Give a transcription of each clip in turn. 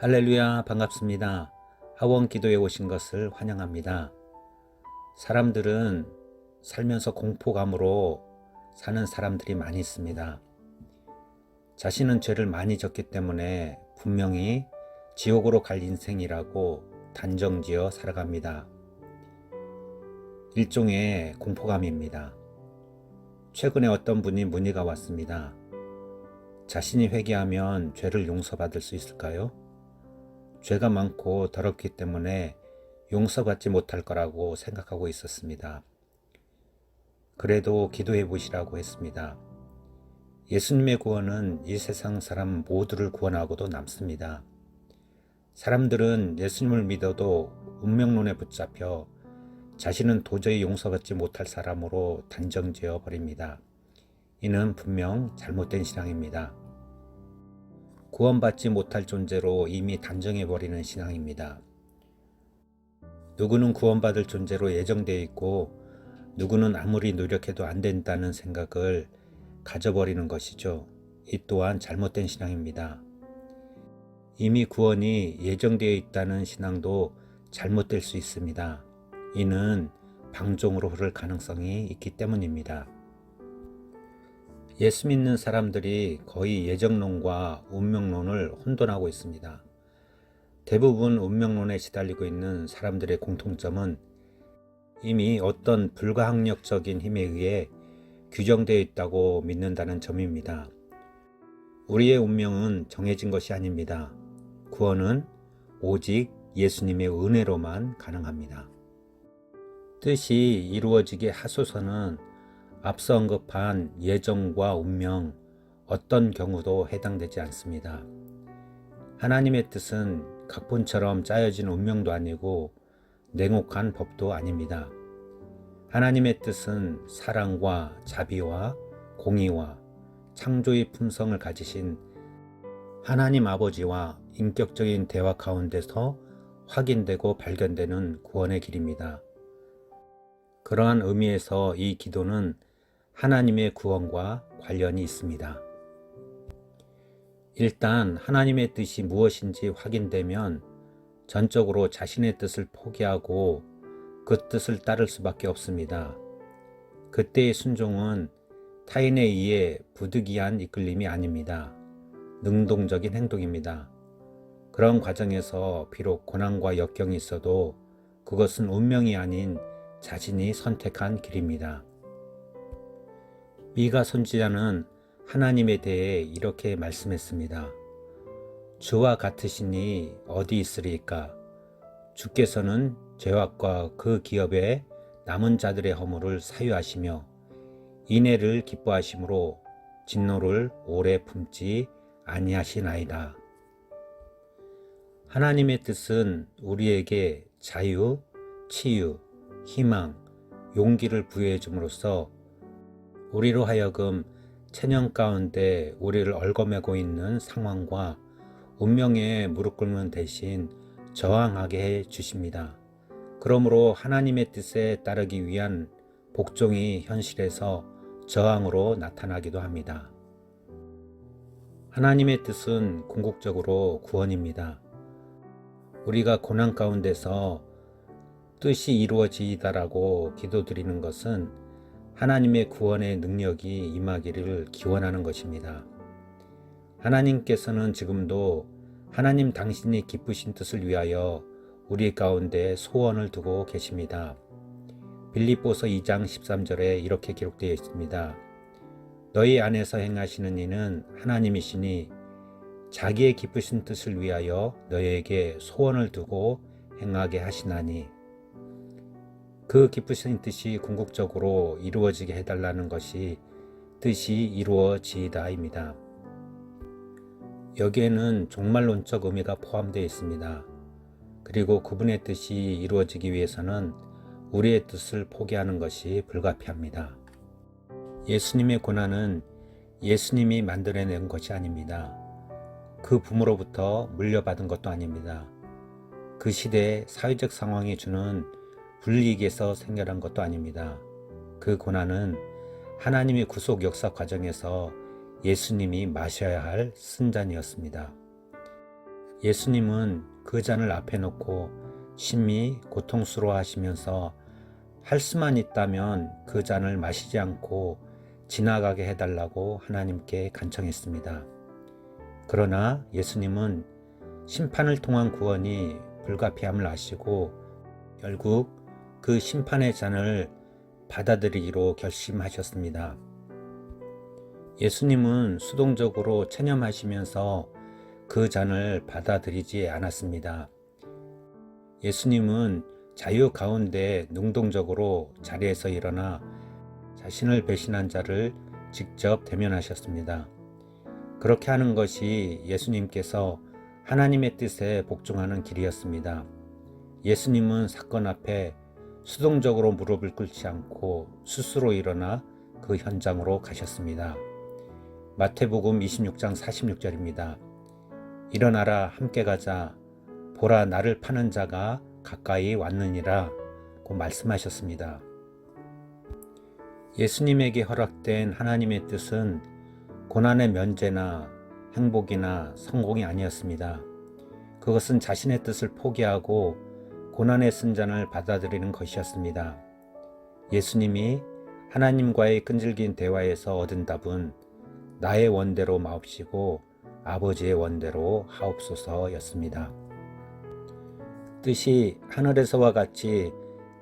할렐루야 반갑습니다. 하원 기도에 오신 것을 환영합니다. 사람들은 살면서 공포감으로 사는 사람들이 많이 있습니다. 자신은 죄를 많이 졌기 때문에 분명히 지옥으로 갈 인생이라고 단정지어 살아갑니다. 일종의 공포감입니다. 최근에 어떤 분이 문의가 왔습니다. 자신이 회개하면 죄를 용서받을 수 있을까요? 죄가 많고 더럽기 때문에 용서받지 못할 거라고 생각하고 있었습니다. 그래도 기도해 보시라고 했습니다. 예수님의 구원은 이 세상 사람 모두를 구원하고도 남습니다. 사람들은 예수님을 믿어도 운명론에 붙잡혀 자신은 도저히 용서받지 못할 사람으로 단정지어 버립니다. 이는 분명 잘못된 신앙입니다. 구원받지 못할 존재로 이미 단정해버리는 신앙입니다. 누구는 구원받을 존재로 예정되어 있고 누구는 아무리 노력해도 안 된다는 생각을 가져버리는 것이죠. 이 또한 잘못된 신앙입니다. 이미 구원이 예정되어 있다는 신앙도 잘못될 수 있습니다. 이는 방종으로 흐를 가능성이 있기 때문입니다. 예수 믿는 사람들이 거의 예정론과 운명론을 혼돈하고 있습니다. 대부분 운명론에 시달리고 있는 사람들의 공통점은 이미 어떤 불가항력적인 힘에 의해 규정되어 있다고 믿는다는 점입니다. 우리의 운명은 정해진 것이 아닙니다. 구원은 오직 예수님의 은혜로만 가능합니다. 뜻이 이루어지게 하소서는 앞서 언급한 예정과 운명 어떤 경우도 해당되지 않습니다. 하나님의 뜻은 각본처럼 짜여진 운명도 아니고 냉혹한 법도 아닙니다. 하나님의 뜻은 사랑과 자비와 공의와 창조의 품성을 가지신 하나님 아버지와 인격적인 대화 가운데서 확인되고 발견되는 구원의 길입니다. 그러한 의미에서 이 기도는 하나님의 구원과 관련이 있습니다. 일단 하나님의 뜻이 무엇인지 확인되면 전적으로 자신의 뜻을 포기하고 그 뜻을 따를 수밖에 없습니다. 그때의 순종은 타인에 의해 부득이한 이끌림이 아닙니다. 능동적인 행동입니다. 그런 과정에서 비록 고난과 역경이 있어도 그것은 운명이 아닌 자신이 선택한 길입니다. 미가 선지자는 하나님에 대해 이렇게 말씀했습니다. 주와 같으시니 어디 있으리까? 주께서는 죄악과 그 기업에 남은 자들의 허물을 사유하시며 인애를 기뻐하심으로 진노를 오래 품지 아니하시나이다. 하나님의 뜻은 우리에게 자유, 치유, 희망, 용기를 부여해 줌으로써 우리로 하여금 체념 가운데 우리를 얽어매고 있는 상황과 운명에 무릎 꿇는 대신 저항하게 해 주십니다. 그러므로 하나님의 뜻에 따르기 위한 복종이 현실에서 저항으로 나타나기도 합니다. 하나님의 뜻은 궁극적으로 구원입니다. 우리가 고난 가운데서 뜻이 이루어지이다라고 기도드리는 것은 하나님의 구원의 능력이 임하기를 기원하는 것입니다. 하나님께서는 지금도 하나님 당신이 기쁘신 뜻을 위하여 우리 가운데 소원을 두고 계십니다. 빌립보서 2장 13절에 이렇게 기록되어 있습니다. 너희 안에서 행하시는 이는 하나님이시니 자기의 기쁘신 뜻을 위하여 너희에게 소원을 두고 행하게 하시나니 그 기쁘신 뜻이 궁극적으로 이루어지게 해달라는 것이 뜻이 이루어지이다입니다. 여기에는 종말론적 의미가 포함되어 있습니다. 그리고 그분의 뜻이 이루어지기 위해서는 우리의 뜻을 포기하는 것이 불가피합니다. 예수님의 고난은 예수님이 만들어낸 것이 아닙니다. 그 부모로부터 물려받은 것도 아닙니다. 그 시대의 사회적 상황이 주는 불이익에서 생겨난 것도 아닙니다. 그 고난은 하나님의 구속 역사 과정에서 예수님이 마셔야 할 쓴잔이었습니다. 예수님은 그 잔을 앞에 놓고 심히 고통스러워 하시면서 할 수만 있다면 그 잔을 마시지 않고 지나가게 해달라고 하나님께 간청했습니다. 그러나 예수님은 심판을 통한 구원이 불가피함을 아시고 결국 그 심판의 잔을 받아들이기로 결심하셨습니다. 예수님은 수동적으로 체념하시면서 그 잔을 받아들이지 않았습니다. 예수님은 자유 가운데 능동적으로 자리에서 일어나 자신을 배신한 자를 직접 대면하셨습니다. 그렇게 하는 것이 예수님께서 하나님의 뜻에 복종하는 길이었습니다. 예수님은 사건 앞에 수동적으로 무릎을 꿇지 않고 스스로 일어나 그 현장으로 가셨습니다. 마태복음 26장 46절입니다. 일어나라 함께 가자 보라 나를 파는 자가 가까이 왔느니라 고 말씀하셨습니다. 예수님에게 허락된 하나님의 뜻은 고난의 면제나 행복이나 성공이 아니었습니다. 그것은 자신의 뜻을 포기하고 고난의 순잔을 받아들이는 것이었습니다. 예수님이 하나님과의 끈질긴 대화에서 얻은 답은 나의 원대로 마옵시고 아버지의 원대로 하옵소서였습니다. 뜻이 하늘에서와 같이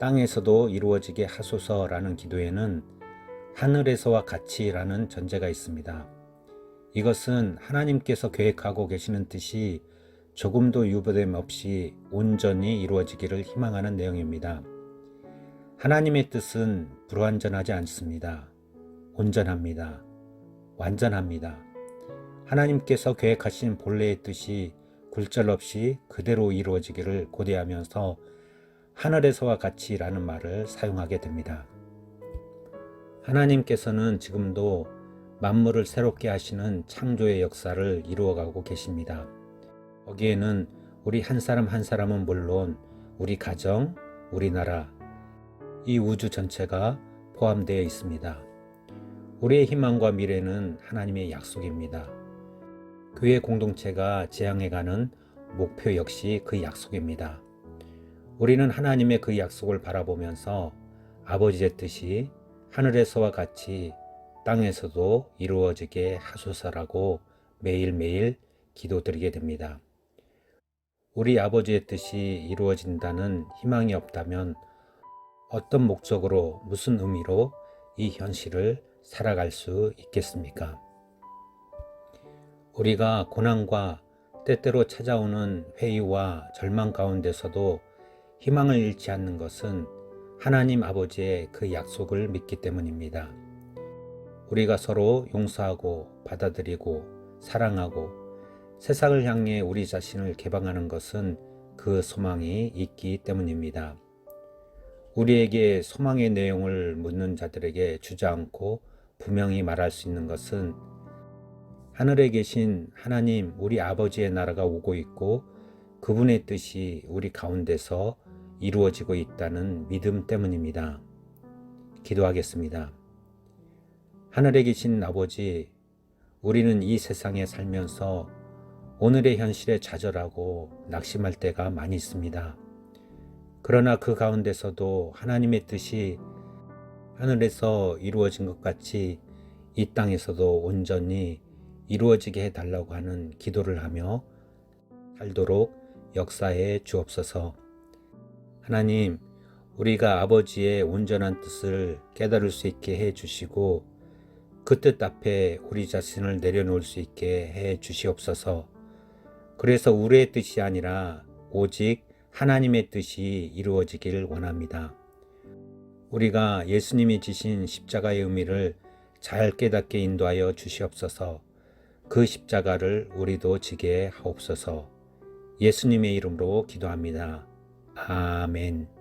땅에서도 이루어지게 하소서라는 기도에는 하늘에서와 같이라는 전제가 있습니다. 이것은 하나님께서 계획하고 계시는 뜻이 조금도 유보됨 없이 온전히 이루어지기를 희망하는 내용입니다. 하나님의 뜻은 불완전하지 않습니다. 온전합니다. 완전합니다. 하나님께서 계획하신 본래의 뜻이 굴절 없이 그대로 이루어지기를 고대하면서 하늘에서와 같이라는 말을 사용하게 됩니다. 하나님께서는 지금도 만물을 새롭게 하시는 창조의 역사를 이루어가고 계십니다. 거기에는 우리 한 사람 한 사람은 물론 우리 가정, 우리나라, 이 우주 전체가 포함되어 있습니다. 우리의 희망과 미래는 하나님의 약속입니다. 교회 공동체가 지향해가는 목표 역시 그 약속입니다. 우리는 하나님의 그 약속을 바라보면서 아버지의 뜻이 하늘에서와 같이 땅에서도 이루어지게 하소서라고 매일매일 기도드리게 됩니다. 우리 아버지의 뜻이 이루어진다는 희망이 없다면 어떤 목적으로 무슨 의미로 이 현실을 살아갈 수 있겠습니까? 우리가 고난과 때때로 찾아오는 회의와 절망 가운데서도 희망을 잃지 않는 것은 하나님 아버지의 그 약속을 믿기 때문입니다. 우리가 서로 용서하고 받아들이고 사랑하고 세상을 향해 우리 자신을 개방하는 것은 그 소망이 있기 때문입니다. 우리에게 소망의 내용을 묻는 자들에게 주저앉고 분명히 말할 수 있는 것은 하늘에 계신 하나님 우리 아버지의 나라가 오고 있고 그분의 뜻이 우리 가운데서 이루어지고 있다는 믿음 때문입니다. 기도하겠습니다. 하늘에 계신 아버지, 우리는 이 세상에 살면서 오늘의 현실에 좌절하고 낙심할 때가 많이 있습니다. 그러나 그 가운데서도 하나님의 뜻이 하늘에서 이루어진 것 같이 이 땅에서도 온전히 이루어지게 해달라고 하는 기도를 하며 살도록 역사해 주옵소서. 하나님, 우리가 아버지의 온전한 뜻을 깨달을 수 있게 해 주시고 그 뜻 앞에 우리 자신을 내려놓을 수 있게 해 주시옵소서. 그래서 우리의 뜻이 아니라 오직 하나님의 뜻이 이루어지기를 원합니다. 우리가 예수님이 지신 십자가의 의미를 잘 깨닫게 인도하여 주시옵소서. 그 십자가를 우리도 지게 하옵소서. 예수님의 이름으로 기도합니다. 아멘.